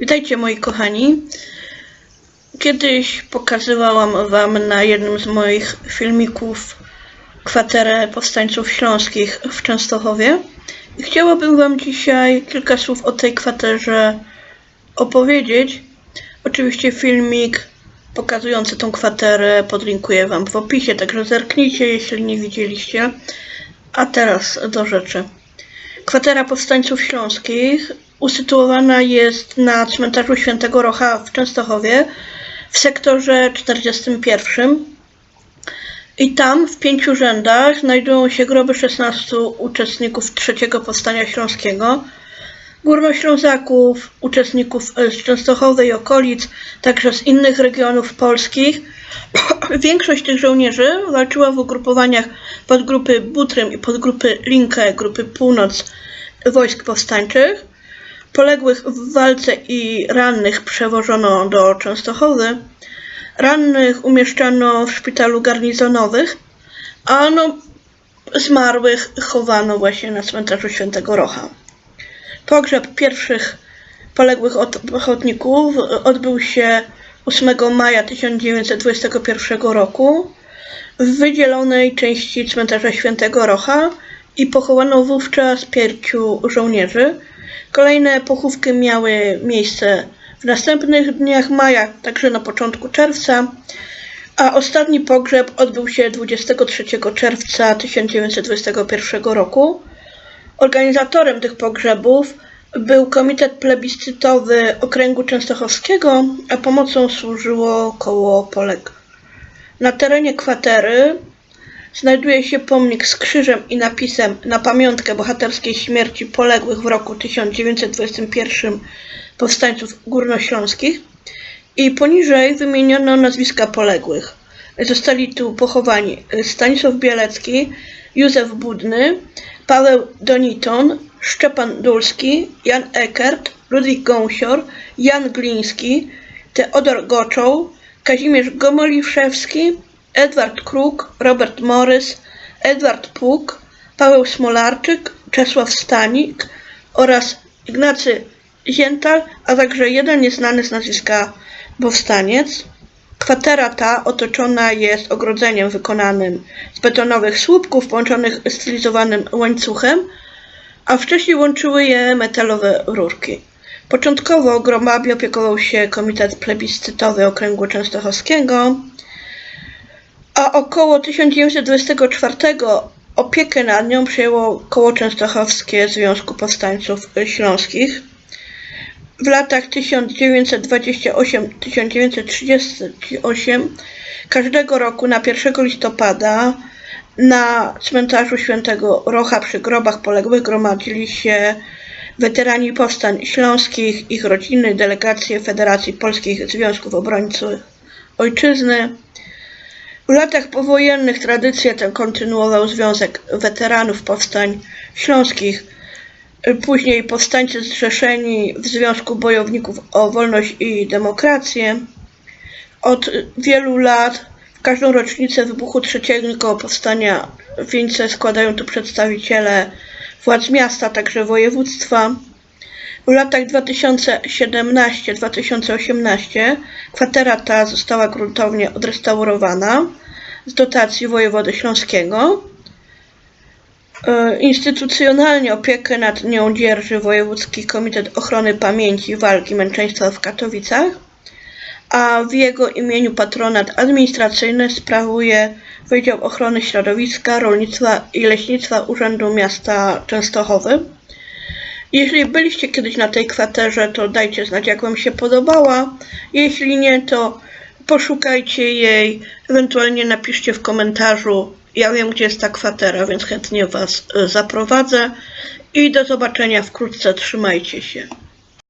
Witajcie moi kochani. Kiedyś pokazywałam wam na jednym z moich filmików kwaterę powstańców śląskich w Częstochowie. I chciałabym wam dzisiaj kilka słów o tej kwaterze opowiedzieć. Oczywiście filmik pokazujący tą kwaterę podlinkuję wam w opisie, także zerknijcie, jeśli nie widzieliście. A teraz do rzeczy. Kwatera Powstańców Śląskich usytuowana jest na cmentarzu Świętego Rocha w Częstochowie w sektorze 41. I tam w pięciu rzędach znajdują się groby 16 uczestników trzeciego Powstania Śląskiego, górnoślązaków, uczestników z Częstochowy i okolic, także z innych regionów polskich. Większość tych żołnierzy walczyła w ugrupowaniach podgrupy Butrym i podgrupy Linkę, grupy Północ wojsk powstańczych. Poległych w walce i rannych przewożono do Częstochowy. Rannych umieszczano w szpitalu garnizonowych, a no, zmarłych chowano właśnie na cmentarzu Świętego Rocha. Pogrzeb pierwszych poległych ochotników odbył się 8 maja 1921 roku w wydzielonej części cmentarza Świętego Rocha i pochowano wówczas pięciu żołnierzy. Kolejne pochówki miały miejsce w następnych dniach maja, także na początku czerwca, a ostatni pogrzeb odbył się 23 czerwca 1921 roku. Organizatorem tych pogrzebów był Komitet Plebiscytowy Okręgu Częstochowskiego, a pomocą służyło koło Poleg. Na terenie kwatery znajduje się pomnik z krzyżem i napisem na pamiątkę bohaterskiej śmierci poległych w roku 1921 powstańców górnośląskich i poniżej wymieniono nazwiska poległych. Zostali tu pochowani Stanisław Bielecki, Józef Budny, Paweł Doniton, Szczepan Dulski, Jan Eckert, Ludwik Gąsior, Jan Gliński, Teodor Goczoł, Kazimierz Gomoliszewski, Edward Kruk, Robert Morys, Edward Puk, Paweł Smolarczyk, Czesław Stanik oraz Ignacy Ziętal, a także jeden nieznany z nazwiska powstaniec. Kwatera ta otoczona jest ogrodzeniem wykonanym z betonowych słupków połączonych stylizowanym łańcuchem, a wcześniej łączyły je metalowe rurki. Początkowo gromami opiekował się Komitet Plebiscytowy Okręgu Częstochowskiego, a około 1924 opiekę nad nią przejęło Koło Częstochowskie Związku Powstańców Śląskich. W latach 1928-1938 każdego roku na 1 listopada na cmentarzu Świętego Rocha przy grobach poległych gromadzili się weterani powstań śląskich, ich rodziny, delegacje Federacji Polskich Związków Obrońców Ojczyzny. W latach powojennych tradycję tę kontynuował Związek Weteranów Powstań Śląskich, później powstańcy zrzeszeni w Związku Bojowników o Wolność i Demokrację. Od wielu lat w każdą rocznicę wybuchu trzeciego powstania wieńce składają tu przedstawiciele władz miasta, także województwa. W latach 2017-2018 kwatera ta została gruntownie odrestaurowana z dotacji wojewody śląskiego. E, Instytucjonalnie opiekę nad nią dzierży Wojewódzki Komitet Ochrony Pamięci Walki Męczeństwa w Katowicach, a w jego imieniu patronat administracyjny sprawuje Wydział Ochrony Środowiska, Rolnictwa i Leśnictwa Urzędu Miasta Częstochowy. Jeśli byliście kiedyś na tej kwaterze, to dajcie znać, jak Wam się podobała. Jeśli nie, to poszukajcie jej, ewentualnie napiszcie w komentarzu. Ja wiem, gdzie jest ta kwatera, więc chętnie Was e, zaprowadzę. I do zobaczenia wkrótce. Trzymajcie się.